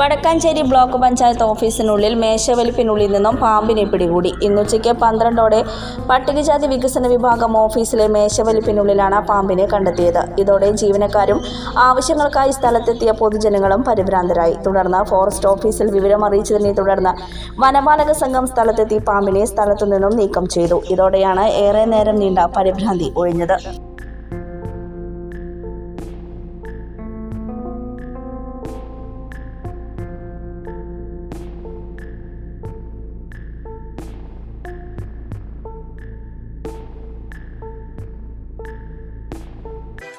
Vadakkanchery block panchayat ഓഫീസിനുള്ളിൽ മേശവലിപ്പിനുള്ളിൽ നിന്നും പാമ്പിനെ പിടികൂടി. ഇന്നുച്ചയ്ക്ക് പന്ത്രണ്ടോടെ പട്ടികജാതി വികസന വിഭാഗം ഓഫീസിലെ മേശവലിപ്പിനുള്ളിലാണ് പാമ്പിനെ കണ്ടെത്തിയത്. ഇതോടെ ജീവനക്കാരും ആവശ്യങ്ങൾക്കായി സ്ഥലത്തെത്തിയ പൊതുജനങ്ങളും പരിഭ്രാന്തരായി. തുടർന്ന് ഫോറസ്റ്റ് ഓഫീസിൽ വിവരം അറിയിച്ചതിനെ തുടർന്ന് വനപാലക സംഘം സ്ഥലത്തെത്തി പാമ്പിനെ സ്ഥലത്തു നിന്നും നീക്കം ചെയ്തു. ഇതോടെയാണ് ഏറെ നേരം നീണ്ട പരിഭ്രാന്തി ഒഴിഞ്ഞത്.